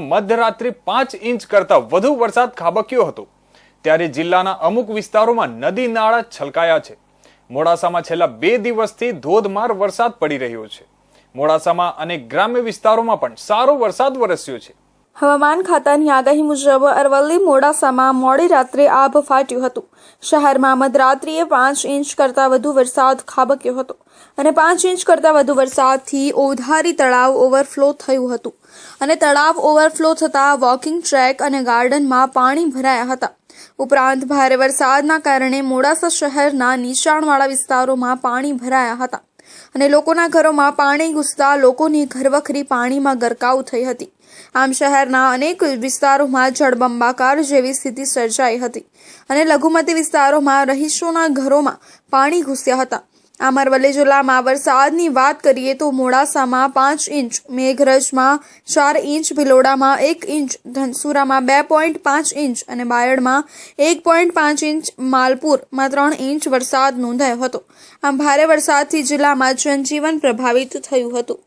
મધરાત્રિ પાંચ ઇંચ કરતા વધુ વરસાદ ખાબક્યો હતો. ત્યારે જિલ્લાના અમુક વિસ્તારોમાં નદી નાળા છલકાયા છે. મોડાસામાં છેલ્લા બે દિવસથી ધોધમાર વરસાદ પડી રહ્યો છે. મોડાસામાં અને ગ્રામ્ય વિસ્તારોમાં પણ સારો વરસાદ વરસ્યો છે. હવામાન ખાતાની આગાહી મુજબ અરવલ્લી મોડાસામાં મોડી રાત્રે આભ ફાટ્યું હતું. શહેરમાં મધરાત્રિએ પાંચ ઇંચ કરતાં વધુ વરસાદ ખાબક્યો હતો અને પાંચ ઇંચ કરતાં વધુ વરસાદથી ઓધારી તળાવ ઓવરફ્લો થયું હતું. અને તળાવ ઓવરફ્લો થતાં વોકિંગ ટ્રેક અને ગાર્ડનમાં પાણી ભરાયા હતા. ઉપરાંત ભારે વરસાદના કારણે મોડાસા શહેરના નીચાણવાળા વિસ્તારોમાં પાણી ભરાયા હતા. અને લોકોના ઘરોમાં પાણી ઘૂસતા લોકોની ઘરવખરી પાણીમાં ગરકાવ થઈ હતી. આમ શહેરના અનેક વિસ્તારોમાં જળબંબાકાર જેવી સ્થિતિ સર્જાઈ હતી અને લઘુમતી વિસ્તારોમાં રહીશોના ઘરોમાં પાણી ઘૂસ્યા હતા. આમ અરવલ્લી જિલ્લામાં વરસાદની વાત કરીએ તો મોડાસામાં પાંચ ઇંચ, મેઘરજમાં ચાર ઇંચ, ભિલોડામાં એક ઇંચ, ધનસુરામાં બે પોઈન્ટ પાંચ ઇંચ અને બાયડમાં એક પોઈન્ટ પાંચ ઇંચ, માલપુરમાં ત્રણ ઇંચ વરસાદ નોંધાયો હતો. આમ ભારે વરસાદથી જિલ્લામાં જનજીવન પ્રભાવિત થયું હતું.